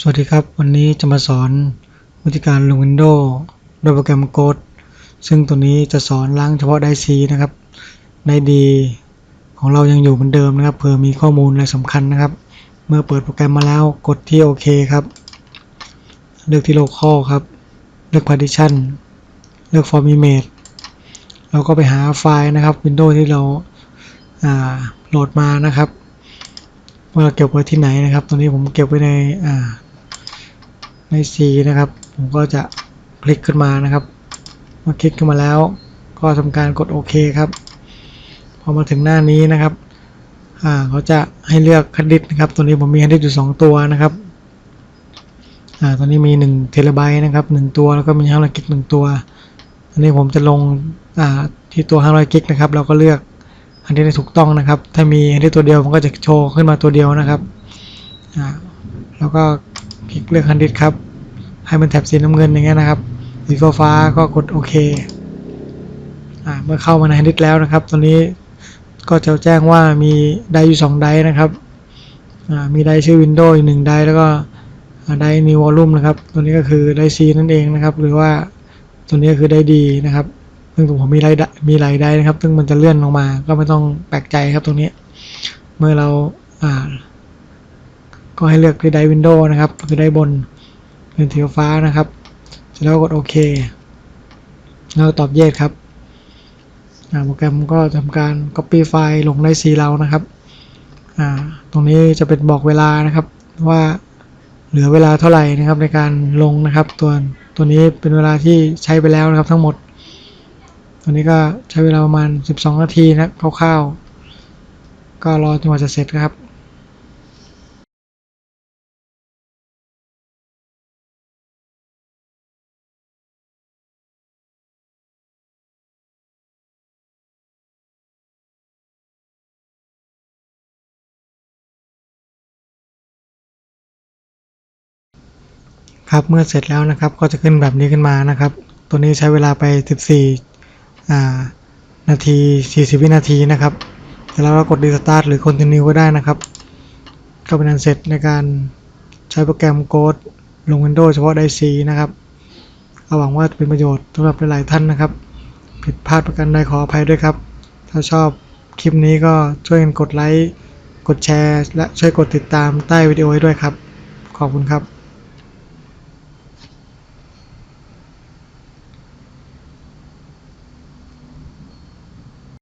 สวัสดีครับ วันนี้จะมาสอนวิธีการลง Windows โดยโปรแกรม Code ซึ่งตัวนี้จะสอนล้างเฉพาะไดซีนะครับไดดีของเรายังอยู่เหมือนเดิมนะครับเผื่อมีข้อมูลอะไรสำคัญนะครับ เมื่อเปิดโปรแกรมมาแล้วกดที่โอเคครับ เลือกที่ Local ครับ เลือก Partition เลือก Form Image เราก็ไปหาไฟล์นะครับ Windows ที่เราโหลดมานะครับว่าเราเก็บไว้ที่ไหนนะครับ ตอนนี้ผมเก็บไว้ใน ใน C นะครับ ผมก็จะคลิกขึ้นมานะครับเมื่อคลิกขึ้นมาแล้ว ก็ทำการกดโอเคครับ พอมาถึงหน้านี้นะครับอ่าเขาจะให้เลือกคัดดิสนะครับ ตัวนี้ผมมีคัดดิสอยู่ 2 ตัวนะครับอ่าตัวนี้มี1เทราไบต์นะครับ 1 ตัวแล้วก็มี500กิก1ตัวอันนี้ผมจะลงอ่าที่ตัว500กิกนะครับ เราก็เลือกอันที่ได้ถูกต้องนะครับ ถ้ามีอันที่ตัวเดียวมันก็จะโชว์ขึ้นมาตัวเดียวนะครับอ่าแล้วก็ คลิกเลือกคันดิสครับ ให้มันแถบสีน้ำเงินอย่างเงี้ยนะครับ สีฟ้าฟ้าก็กดโอเคอ่าเมื่อเข้ามาในคันดิสแล้วนะครับตัวนี้ก็จะแจ้งว่ามีไดอยู่2ไดนะครับอ่ามีไดชื่อ Windows อีกหนึ่งไดแล้วก็ไดร์ New Volume นะครับตัวนี้ก็คือไดร์ C นั่นเองนะครับ หรือว่าตัวนี้ก็คือไดดีนะครับซึ่งผมมีหลายไดมีหลายไดร์นะครับ ซึ่งมันจะเลื่อนลงมา ก็ไม่ต้องแปลกใจครับตรงนี้ เมื่อเราอ่า ก็ให้เลือกที่ไดวินโดว์นะครับคือไดบนเป็นสีฟ้านะครับเสร็จแล้วกดโอเค แล้วตอบเยสครับโปรแกรมก็ทำการ Copy ไฟล์ลงใน C เรานะครับตรงนี้จะเป็นบอกเวลานะครับว่าเหลือเวลาเท่าไหร่นะครับในการลงนะครับตัวตัวนี้เป็นเวลาที่ใช้ไปแล้วนะครับทั้งหมด ตัวนี้ก็ใช้เวลาประมาณ 12 นาทีนะคร่าวๆก็รอจนกว่าจะเสร็จครับ ครับเมื่อเสร็จแล้วนะครับก็จะขึ้นแบบนี้ขึ้นมานะครับ ตัวนี้ใช้เวลาไป 14 นาที 40 วินาทีนะครับเสร็จแล้วเรากด restart หรือ continue ก็ได้นะครับ ก็เป็นอันเสร็จในการใช้โปรแกรมโค้ดลง Windows เฉพาะไดซีนะครับก็หวังว่าจะเป็นประโยชน์สำหรับหลายๆท่านนะครับ ผิดพลาดประการใดขออภัยด้วยครับ ถ้าชอบคลิปนี้ก็ช่วยกันกดไลค์ กดแชร์ และช่วยกดติดตามใต้วิดีโอให้ด้วยครับ ขอบคุณครับ